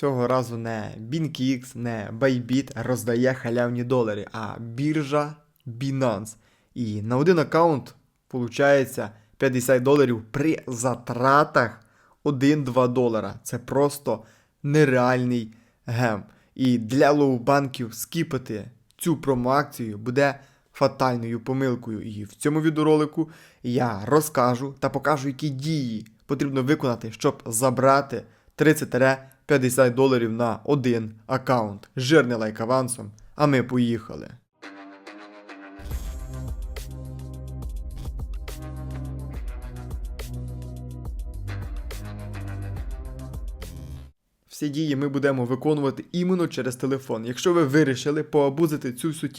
Цього разу не BinKix, не Bybit роздає халявні долари, а біржа Binance. І на один аккаунт виходить 50 доларів при затратах 1-2 долара. Це просто нереальний гем. І для лоу-банків скіпати цю промоакцію буде фатальною помилкою. І в цьому відеоролику я розкажу та покажу, які дії потрібно виконати, щоб забрати 30-50 доларів на один аккаунт. Жирний лайк авансом, а ми поїхали. Всі дії ми будемо виконувати іменно через телефон. Якщо ви вирішили поабузити цю всю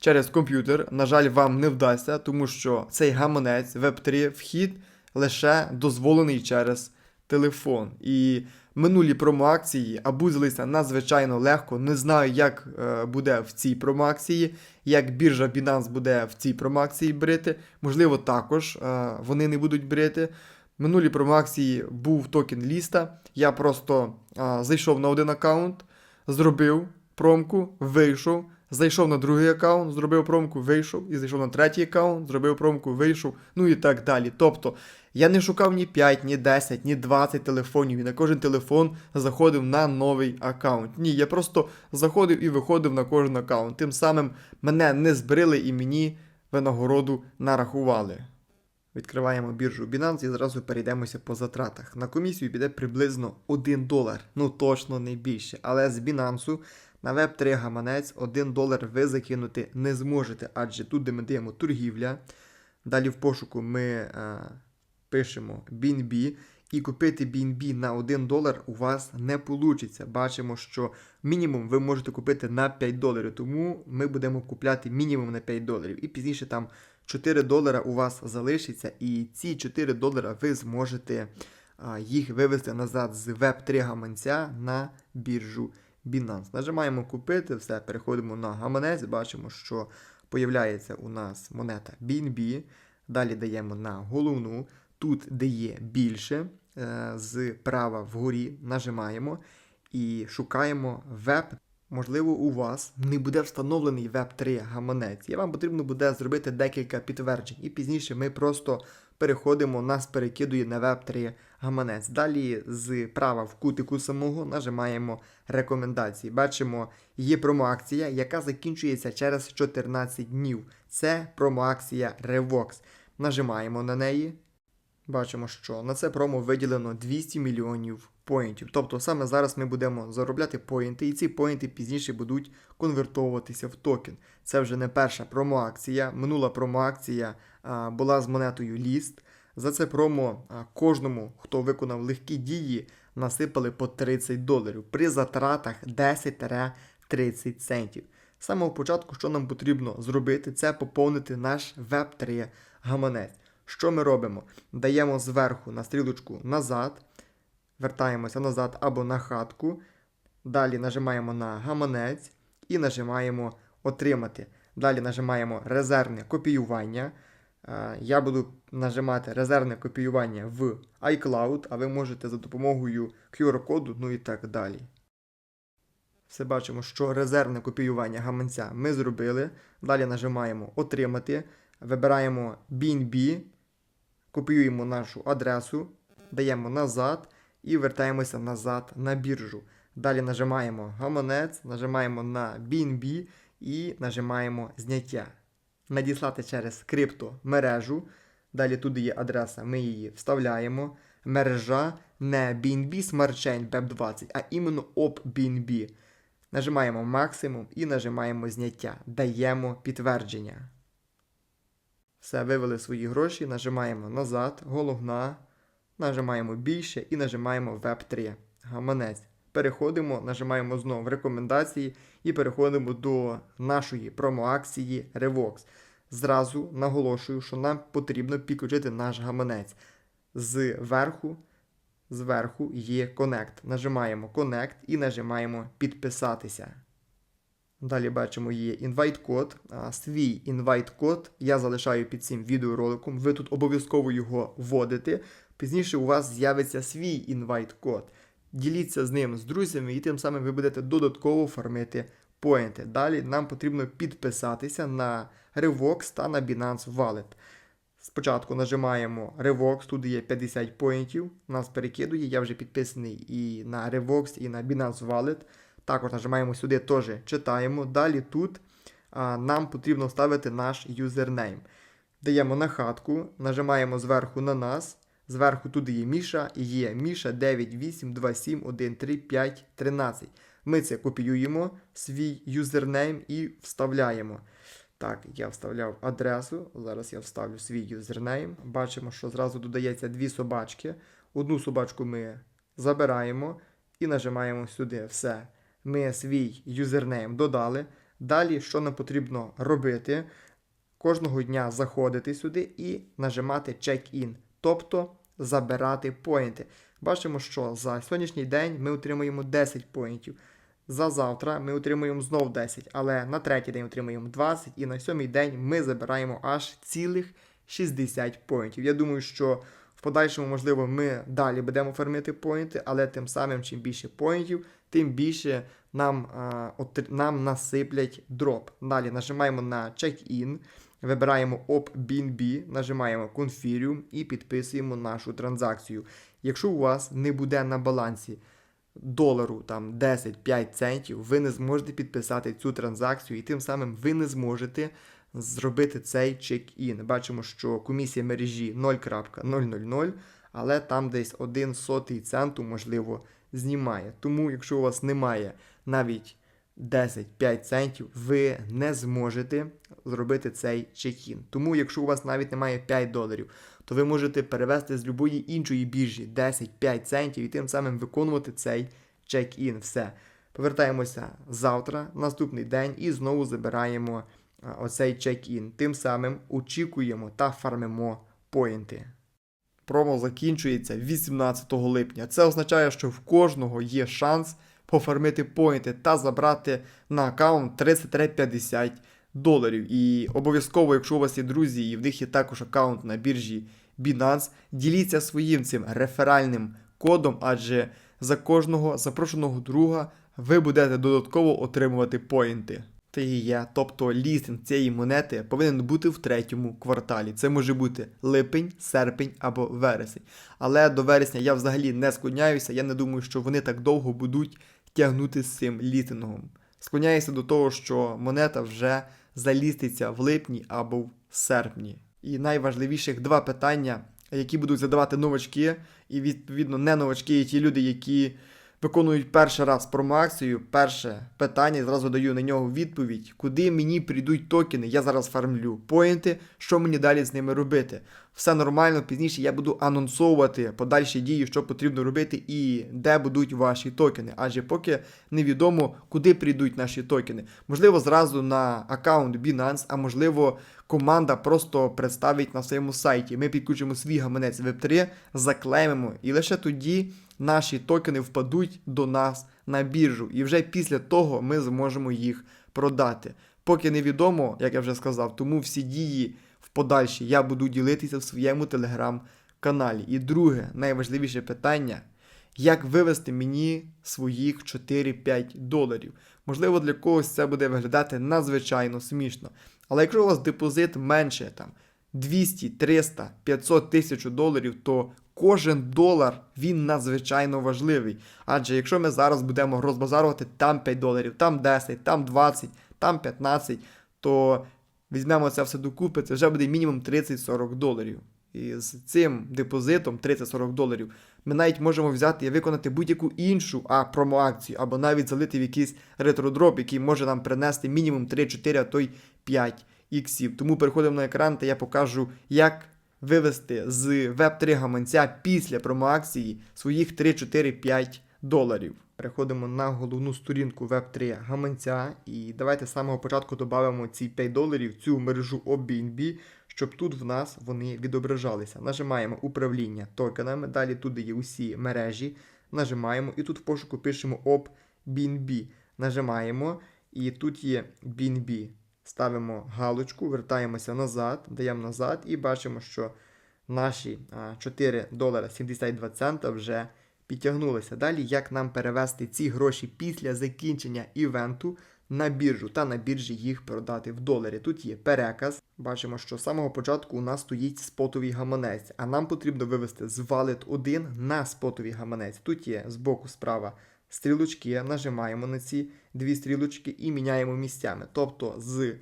через комп'ютер, на жаль, вам не вдасться, тому що цей гаманець Web3 вхід лише дозволений через телефон. І минулі промоакції абузилися надзвичайно легко. Не знаю, як е, буде в цій промоакції, як біржа Binance буде в цій промоакції брити. Можливо, також е, вони не будуть брити. Минулі промоакції був токен ліста. Я просто а, зайшов на один аккаунт, зробив промку, вийшов, зайшов на другий аккаунт, зробив промку, вийшов, і зайшов на третій аккаунт, зробив промку, вийшов, ну і так далі. Тобто я не шукав ні 5, ні 10, ні 20 телефонів, і на кожен телефон заходив на новий аккаунт. Ні, я просто заходив і виходив на кожен аккаунт. Тим самим мене не збрили і мені винагороду нарахували. Відкриваємо біржу Binance і зразу перейдемося по затратах. На комісію піде приблизно 1 долар, ну точно не більше. Але з Binance на Web3 гаманець 1 долар ви закинути не зможете, адже тут, де ми даємо торгівля. Далі в пошуку ми е, пишемо BNB. І купити BNB на 1 долар у вас не вийде. Бачимо, що мінімум ви можете купити на 5 доларів, тому ми будемо купляти мінімум на 5 доларів. І пізніше там 4 долара у вас залишиться, і ці 4 долара ви зможете їх вивести назад з Web3 гаманця на біржу Binance. Нажимаємо купити, все, переходимо на гаманець, бачимо, що появляється у нас монета BNB. Далі даємо на головну. Тут, де є більше, е, з права вгорі нажимаємо і шукаємо веб. Можливо, у вас не буде встановлений Web3 гаманець, і вам потрібно буде зробити декілька підтверджень. І пізніше ми просто переходимо, нас перекидує на Web3 гаманець. Далі з права в кутику самого нажимаємо рекомендації. Бачимо, є промоакція, яка закінчується через 14 днів. Це промоакція Revox. Нажимаємо на неї. Бачимо, що на це промо виділено 200 мільйонів поінтів. Тобто саме зараз ми будемо заробляти поінти, і ці поінти пізніше будуть конвертовуватися в токен. Це вже не перша промоакція. Минула промоакція була з монетою ліст. За це промо кожному, хто виконав легкі дії, насипали по 30 доларів при затратах 10-30 центів. З самого початку, що нам потрібно зробити, це поповнити наш Web3 гаманець. Що ми робимо? Даємо зверху на стрілочку назад, вертаємося назад або на хатку. Далі нажимаємо на гаманець і нажимаємо Отримати. Далі нажимаємо резервне копіювання. Е, Я буду нажимати резервне копіювання в iCloud, а ви можете за допомогою QR-коду, ну і так далі. Все бачимо, що резервне копіювання гаманця ми зробили. Далі нажимаємо Отримати. Вибираємо BNB, копіюємо нашу адресу, даємо назад і вертаємося назад на біржу. Далі нажимаємо гаманець, нажимаємо на BNB і нажимаємо зняття. Надіслати через криптомережу. Далі туди є адреса, ми її вставляємо. Мережа не BNB Smart Chain BEP20, а іменно OP-BNB. Нажимаємо максимум і нажимаємо зняття. Даємо підтвердження. Все, вивели свої гроші, нажимаємо назад, головна, нажимаємо більше і нажимаємо Web3. Гаманець. Переходимо, нажимаємо знову рекомендації і переходимо до нашої промоакції Revox. Зразу наголошую, що нам потрібно підключити наш гаманець. Зверху, зверху є Connect. Нажимаємо Connect і нажимаємо підписатися. Далі бачимо є інвайт-код. Свій інвайт-код я залишаю під цим відеороликом. Ви тут обов'язково його вводите. Пізніше у вас з'явиться свій інвайт-код. діліться з ним з друзями, і тим самим ви будете додатково фармити поінти. Далі нам потрібно підписатися на Revox та на Binance Wallet. Спочатку нажимаємо Revox, тут є 50 поінтів, нас перекидує, я вже підписаний і на Revox, і на Binance Wallet. Також нажимаємо сюди, теж читаємо. Далі тут а, нам потрібно вставити наш юзернейм. Даємо на хатку, нажимаємо зверху на нас. Зверху тут є Міша і є Міша 982713513. Ми це копіюємо, свій юзернейм і вставляємо. Так, я вставляв адресу. Зараз я вставлю свій юзернейм. Бачимо, що зразу додається дві собачки. Одну собачку ми забираємо і нажимаємо сюди. Все. Ми свій юзернейм додали. Далі, що нам потрібно робити? Кожного дня заходити сюди і нажимати check-in, тобто забирати поінти. Бачимо, що за сьогоднішній день ми отримуємо 10 поінтів. За завтра ми отримуємо знов 10, але на третій день отримуємо 20, і на сьомий день ми забираємо аж цілих 60 поінтів. Я думаю, що в подальшому, можливо, ми далі будемо фармити поінти, але тим самим, чим більше поінтів, тим більше нам, а, от, нам насиплять дроп. Далі нажимаємо на check-in, вибираємо OpBNB, нажимаємо Confirm і підписуємо нашу транзакцію. Якщо у вас не буде на балансі долару там 10-5 центів, ви не зможете підписати цю транзакцію, і тим самим ви не зможете зробити цей чек-ін. Бачимо, що комісія мережі 0.000, але там десь 1 сотий центу, можливо, знімає. Тому, якщо у вас немає навіть 10-5 центів, ви не зможете зробити цей чек-ін. Тому, якщо у вас навіть немає 5 доларів, то ви можете перевести з будь-якої іншої біржі 10-5 центів і тим самим виконувати цей чек-ін. Все. Повертаємося завтра, наступний день, і знову забираємо а, оцей чек-ін. Тим самим очікуємо та фармимо поінти. Промо закінчується 18 липня. Це означає, що в кожного є шанс пофармити поінти та забрати на аккаунт 30-50 доларів. І обов'язково, якщо у вас є друзі, і в них є також аккаунт на біржі Binance, діліться своїм цим реферальним кодом, адже за кожного запрошеного друга ви будете додатково отримувати поінти. Та і є, тобто лістинг цієї монети повинен бути в третьому кварталі. Це може бути липень, серпень або вересень. Але до вересня я взагалі не склоняюся. Я не думаю, що вони так довго будуть тягнути з цим літингом. Склоняється до того, що монета вже заліститься в липні або в серпні. І найважливіших два питання, які будуть задавати новачки, і відповідно не новачки, і ті люди, які виконують перший раз промоакцію. Перше питання, зразу даю на нього відповідь, куди мені прийдуть токени, я зараз фармлю поінти, що мені далі з ними робити. Все нормально, пізніше я буду анонсовувати подальші дії, що потрібно робити і де будуть ваші токени. Адже поки невідомо, куди прийдуть наші токени. Можливо, зразу на аккаунт Binance, а можливо, команда просто представить на своєму сайті. Ми підключимо свій гаманець Web3, заклеймимо, і лише тоді наші токени впадуть до нас на біржу. І вже після того ми зможемо їх продати. Поки невідомо, як я вже сказав, тому всі дії в подальші я буду ділитися в своєму телеграм-каналі. І друге, найважливіше питання. Як вивести мені своїх 4-5 доларів? Можливо, для когось це буде виглядати надзвичайно смішно. Але якщо у вас депозит менше там 200, 300, 500 тисяч доларів, то кожен долар він надзвичайно важливий. Адже якщо ми зараз будемо розбазарувати там 5 доларів, там 10, там 20, там 15, то візьмемо це все докупи, це вже буде мінімум 30-40 доларів. І з цим депозитом 30-40 доларів ми навіть можемо взяти і виконати будь-яку іншу а, промоакцію, або навіть залити в якийсь ретродроп, який може нам принести мінімум 3-4, а то й 5 іксів. Тому переходимо на екран, та я покажу, як вивести з Web3 гаманця після промоакції своїх 3-4-5 доларів. Переходимо на головну сторінку Web3 гаманця. І давайте з самого початку додамо ці 5 доларів цю мережу OBNB, щоб тут в нас вони відображалися. Нажимаємо управління токенами. Далі тут є усі мережі. Нажимаємо і тут в пошуку пишемо OBNB. Нажимаємо, і тут є BNB. Ставимо галочку, вертаємося назад, даємо назад і бачимо, що наші а, 4 долара 72 цента вже підтягнулися. Далі, як нам перевести ці гроші після закінчення івенту на біржу та на біржі їх продати в доларі. Тут є переказ. Бачимо, що з самого початку у нас стоїть спотовий гаманець, а нам потрібно вивести з Wallet 1 на спотовий гаманець. Тут є збоку справа стрілочки, нажимаємо на ці дві стрілочки і міняємо місцями. Тобто з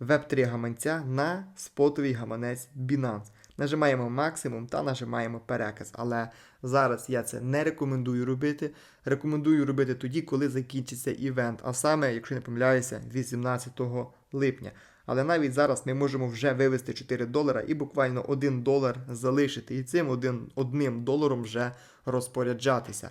Web3 гаманця на спотовий гаманець Binance. Нажимаємо максимум та нажимаємо переказ. Але зараз я це не рекомендую робити. Рекомендую робити тоді, коли закінчиться івент, а саме, якщо не помиляюся, 18 липня. Але навіть зараз ми можемо вже вивести 4 долара і буквально 1 долар залишити, і цим один, одним доларом вже розпоряджатися.